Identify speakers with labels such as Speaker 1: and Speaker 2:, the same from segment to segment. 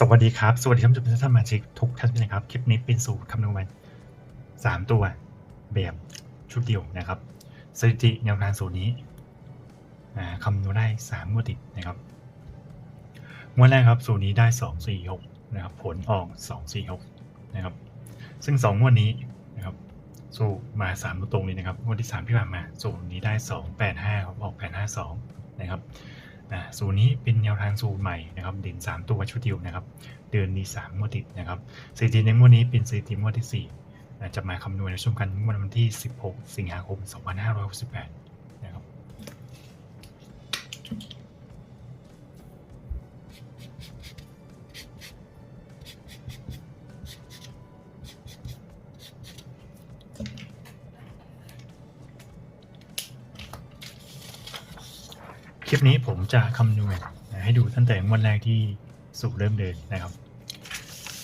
Speaker 1: สวัสดีครับ สวัสดีท่านผู้ชมท่านสมาชิกทุกท่านนะครับ คลิปนี้เป็นสูตรคำนวณสามตัวแบบชุดเดียวนะครับสถิติแนวทางสูตรนี้คำนวณได้สามงวดติดนะครับงวดแรกครับสูตรนี้ได้สองสี่หกนะครับ ผลออกสองสี่หกนะครับ ซึ่งสองงวดนี้นะครับ สูตรมาสามตัวตรงเลยนะครับงวดที่สามที่ผ่านมาสูตรนี้ได้สองแปดห้าออกแปดห้าสองนะครับ นะสูตรนี้เป็นแนวทางสูตรใหม่นะครับ เด่น 3 ตัวชุดเดียวนะครับ เดือนมี3งวดติดนะครับสถิติในงวดนี้เป็นสถิติงวดที่4อ่จะมาคำนวณในช่วงกันงวดวันที่ 16 สิงหาคม 2568 คลิปนี้ผมจะคำนวณให้ดูตั้งแต่งวดแรกที่สูตรเริ่มเดินนะครับ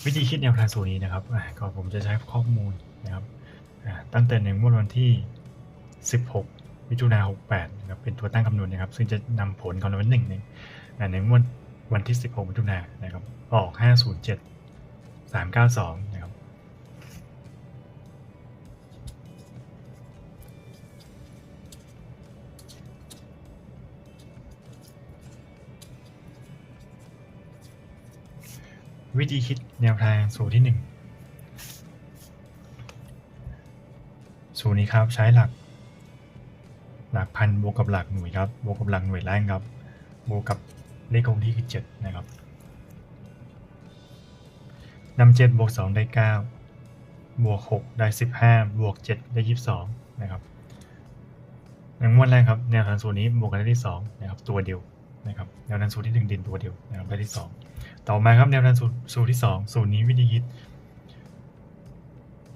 Speaker 1: วิธีคิดแนวทางสูตรนี้นะครับก็ผมจะใช้ข้อมูลนะครับตั้งแต่ในงวดวันที่ 16 มิถุนา68นะครับเป็นตัวตั้งคำนวณนะครับ ซึ่งจะนำผลคำนวณหนึ่งในอ่าในงวดวันที่ 16 มิถุนานะครับออก 507 392 วิธีคิดแนวทางสูตรที่หนึ่งสูตรนี้ครับใช้หลัก หลักพันบวกกับหลักหน่วยครับบวกกับหลักหน่วยแรกครับบวกกับเลขคงที่คือเจ็ดนะครับนำเจ็ดบวกสองได้เก้าบวกหกได้สิบห้าบวกเจ็ดได้ยี่สิบสองนะครับงวดแรกครับแนวทางสูตรนี้บวกกันได้ที่สองนะครับ ตัวเดียว นะครับแนวทางสูตรที่หนึ่งดินตัวเดียวนะครับได้ที่สองต่อมาครับแนวทางสูตรสูตรที่สองสูตรนี้วิธีคิด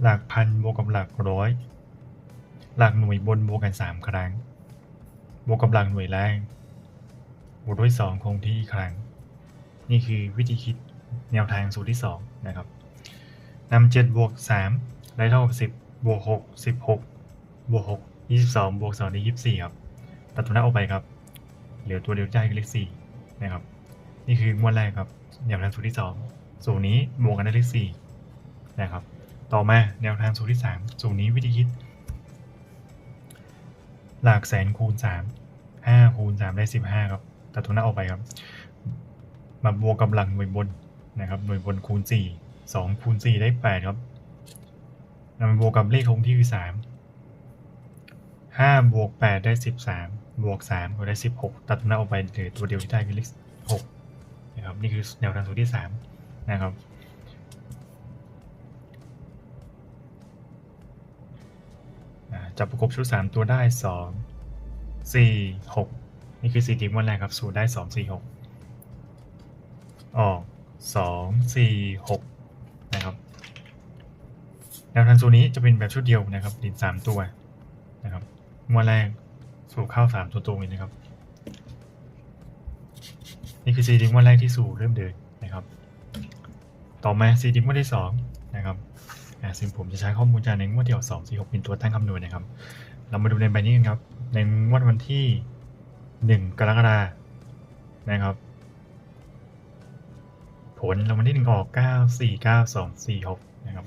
Speaker 1: หลักพันบวกกับหลักร้อย หลักหน่วยบนบวกกันสามครั้ง บวกกับหลักหน่วยแรกบวกด้วยสองคงที่ครั้ง นี่คือวิธีคิดแนวทางสูตรที่สองนะครับนำเจ็ดบวกสามได้เท่ากับสิบบวกหกสิบหกบวกหกยี่สิบสองบวกสองได้ยี่สิบสี่ครับตัดตัวหน้าออกไปครับ เหลือตัวเดียวใจคือเลขสี่นะครับ นี่คืองวดแรกครับแนวทางสูตรที่สองสูตรนี้บวกกันได้เลขสี่นะครับ ต่อมาแนวทางสูตรที่สามสูตรนี้วิธีคิด หลักแสนคูณสามห้าคูณสามได้สิบห้าครับตัดตัวหน้าออกไปครับ มาบวกกับหลักหน่วยบนนะครับหน่วยบนคูณสี่สองคูณสี่ได้แปดครับนำมาบวกกับเลขคงที่คือสาม ห้าบวกแปดได้สิบสามบวกสามก็ได้สิบหกตัดหน้าออกไปเหลือตัวเดียวที่ได้คือเลขหกนะครับนี่คือแนวทางสูตรที่สามนะครับจับประกบชุดสามตัวได้สองสี่หกนี่คือสี่ทีมวันแรกครับสูตรได้สองสี่หกออกสองสี่หกนะครับแนวทางสูตรนี้จะเป็นแบบชุดเดียวนะครับดินสามตัวนะครับ งวดแรกสูตรเข้าสามตัวตรงเลยนะครับ นี่คือซีดิงวันแรกที่สู่เริ่มเดินนะครับ ต่อมาซีดิงวันที่สองนะครับซึ่งผมจะใช้ข้อมูลจากในงวดเดียวสองสี่หกเป็นตัวตั้งคำนวณนะครับ เรามาดูในใบนี้กันครับ ในงวดวันที่หนึ่งกรกฎานะครับ ผลรางวัลที่หนึ่งออกเก้าสี่เก้าสองสี่หกนะครับ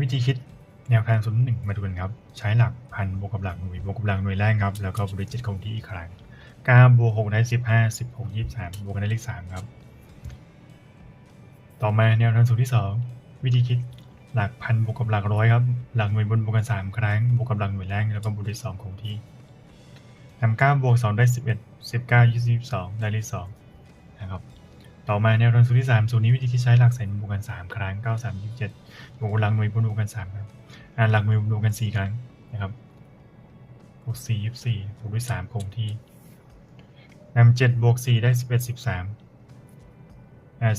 Speaker 1: วิธีคิดแนวทางสูตรหนึ่งมาดูกันครับ ใช้หลักพันบวกกับหลักหน่วยบวกกับหลักหน่วยแรกครับ แล้วก็บริจิตคงที่อีกครั้งเก้าบวกหกได้สิบห้าสิบหกยี่สิบสามบวกกันได้เลขสามครับ ต่อมาแนวทางสูตรที่สองวิธีคิดหลักพันบวกกับหลักร้อยครับหลักหน่วยบนบวกกันสามครั้งบวกกับหลักหน่วยแรกแล้วก็บวกด้วยสองคงที่ทำเก้าบวกสองได้สิบเอ็ดสิบเก้ายี่สิบสองได้เลขสองนะครับ ต่อมาแนวทางสูตรที่สามสูตรนี้วิธีที่ใช้หลักแสนบวกกันสามครั้งเก้าสามยี่สิบเจ็ดบวกหลักหน่วยบวกกันสามครับอ่าหลักหน่วยบวกกันสี่ครั้งนะครับบวกสี่ยี่สี่บวกด้วยสามคงที่นำเจ็ดบวกสี่ได้สิบเอ็ดสิบสามอ่า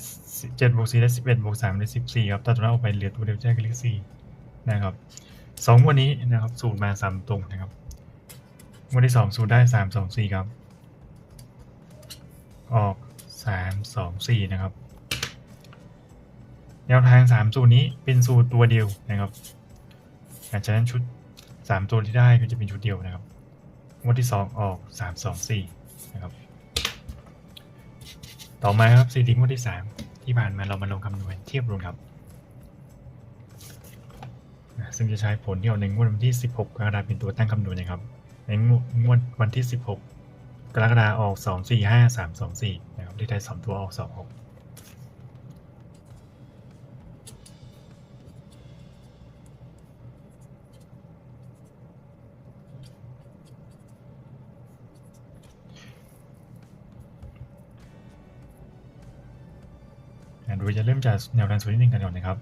Speaker 1: เจ็ดบวกสี่ได้สิบเอ็ดบวกสามได้สิบสี่ครับตัดตัวนั้นออกไปเหลือตัวเดียวแจ้งกันเลขสี่นะครับสองวันนี้นะครับ สูตรมาสามตรงนะครับวันที่สองสูตรได้สามสองสี่ครับ ออก สามสองสี่นะครับ แนวทางสามสูตรนี้เป็นสูตรตัวเดียวนะครับอาจารย์ชุดสามตัวที่ได้ก็จะเป็นชุดเดียวนะครับงวันที่สองออกสามสองสี่นะครับ ต่อมาครับซีดีงวดที่สามที่ผ่านมาเรามาลงคำนวณเทียบรวมครับซึ่งจะใช้ผลที่เอาในงวดวันที่ 16กรกฎาคมเป็นตัวตั้งคำนวณนะครับ ในงวดวันที่ 16 กรกฎาคมออก2 4 5 3 2 4นะครับที่ได้สองตัวออก2 6โดยจะเริ่มจากแนวทางสูตรที่หนึ่งกันก่อนนะครับ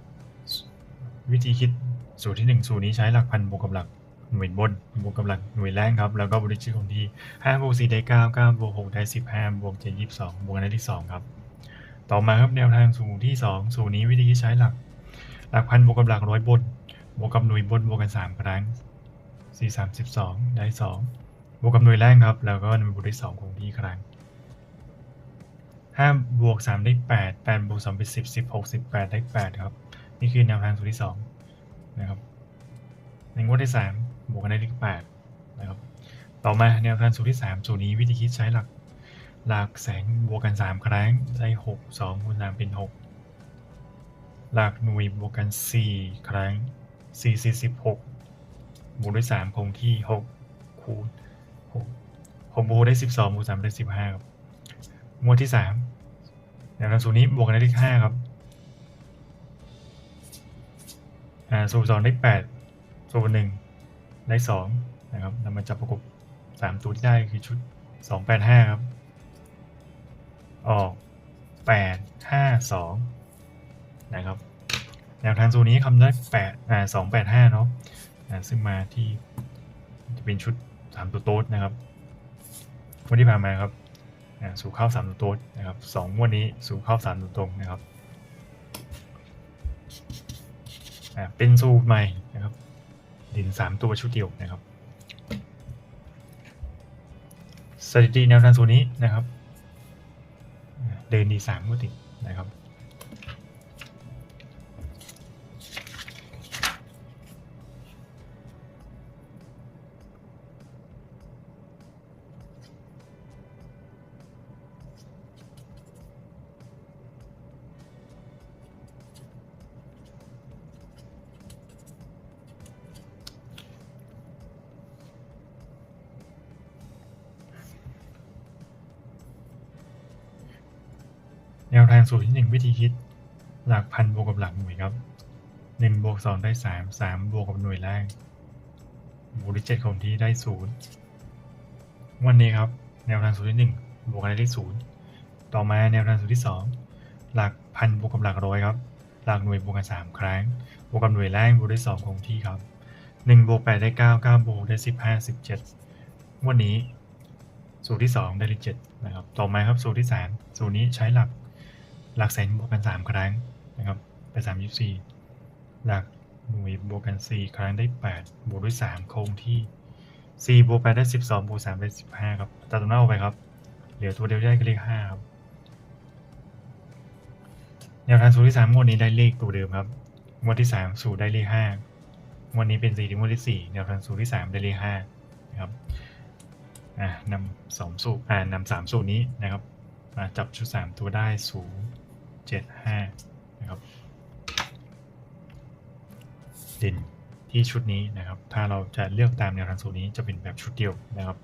Speaker 1: วิธีคิดสูตรที่หนึ่งสูตรนี้ใช้หลักพันบวกกับหลัก หน่วยบนบวกกับหลักหน่วยแรงครับ แล้วก็บริจิตคงที่ห้าบวกสี่ได้เก้าเก้าบวกหกได้สิบห้าบวกเจ็ดยี่สิบสองบวกได้ที่สองครับ ต่อมาครับแนวทางสูตรที่สองสูตรนี้วิธีใช้หลัก หลักพันบวกกับหลักร้อยบนบวกกับหน่วยบนบวกกันสามครั้งสี่สามสิบสองได้สองบวกกับหน่วยแรงครับ แล้วก็หน่วยบวกได้สองคงที่ครั้งห้าบวกสามได้แปดแปดบวกสองเป็นสิบสิบหกสิบแปดได้แปดครับ นี่คือแนวทางสูตรที่สองนะครับในงวดที่สาม บวกกันได้เลขแปดนะครับ ต่อมาแนวทางสูตรที่สามสูตรนี้วิธีคิดใช้หลัก หลักแสงบวกกันสามครั้งได้หกสองคูณสามเป็นหกหลักหน่วยบวกกันสี่ครั้งสี่สี่สิบหกบวกด้วยสามคงที่หกคูณหกหกบวกได้สิบสองบวกสามได้สิบห้าครับหมวดที่สามแนวทางสูตรนี้บวกกันได้เลขห้าครับอ่าสูตรสองได้แปดสูตรหนึ่ง ได้สองนะครับนำมาจับประกบสามตัวที่ได้คือชุดสองแปดห้าครับ ออกแปดห้าสองนะครับ แนวทางสูตรนี้คำได้แปดอ่าสองแปดห้าเนาะอ่าซึ่งมาที่จะเป็นชุดสามตัวโต๊ดนะครับวันที่ผ่านมาครับสู่เข้าสามตัวโต๊ดนะครับสองวดนี้สู่เข้าสามตัวตรงนะครับเป็นสูตรใหม่ ดินสามตัวชุดเดียวนะครับสถิติแนวทางสูนี้นะครับ เดินดีสามก็ติดนะครับ แนวทางสูตรที่หนึ่งวิธีคิด หลักพันบวกกับหลักหน่วยครับหนึ่งบวกสองได้สามสามบวกกับหน่วยแรกบวกด้วยเจ็ดคงที่ได้ศูนย์วันนี้ครับ แนวทางสูตรที่หนึ่งบวกกันได้ศูนย์ต่อมาแนวทางสูตรที่สองหลักพันบวกกับหลักร้อยครับ หลักหน่วยบวกกันสามครั้ง บวกกับหน่วยแรกบวกด้วยสองคงที่ครับหนึ่งบวกแปดได้เก้าเก้าบวกได้สิบห้าสิบเจ็ดวันนี้สูตรที่สองได้เลขเจ็ดนะครับ ต่อมาครับสูตรที่สามสูตรนี้ใช้หลัก หลักแสนบวกกันสามครั้งนะครับไปสามยี่สี่หลักหน่วยบวกกันสี่ครั้งได้แปดบวกด้วยสามคงที่สี่บวกแปดได้สิบสองบวกสามได้สิบห้าครับตัดตัวหน้าออกไปครับ เหลือตัวเดียวได้ก็เลขห้าครับแนวทางสูตรที่สามงวดนี้ได้เลขตัวเดิมครับงวดที่สามสูตรได้เลขห้างวดนี้เป็นสี่ถึงงวดที่สี่แนวทางสูตรที่สามได้เลขห้านะครับอ่านำสองสูตรอ่านำสามสูตรนี้นะครับมาจับชุดสามตัวได้ศูนย์ เจ็ดห้านะครับเด่นที่ชุดนี้นะครับ ถ้าเราจะเลือกตามแนวทางสูตรนี้จะเป็นแบบชุดเดียวนะครับ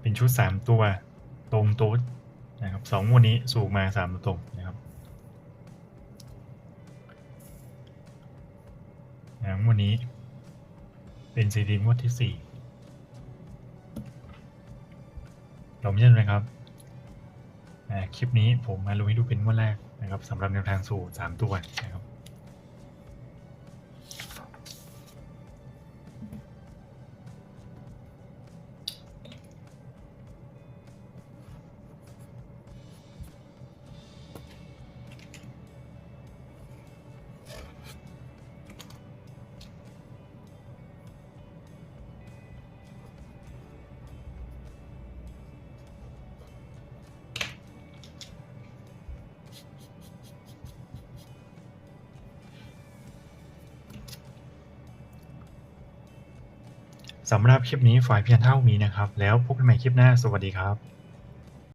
Speaker 1: เป็นชุดสามตัวตรงต๊ดนะครับสองวันนี้สูงมาสามตัวตรงนะครับนะวันนี้เป็นซีดีงวดที่สี่เราไม่ใช่ไหมครับอ่าคลิปนี้ผมมาลงให้ดูเป็นงวดแรก นะครับสำหรับแนวทางสู่สามตัวนะครับ สำหรับคลิปนี้ฝ่ายเพียงเท่านี้นะครับ แล้วพบกันใหม่คลิปหน้า สวัสดีครับ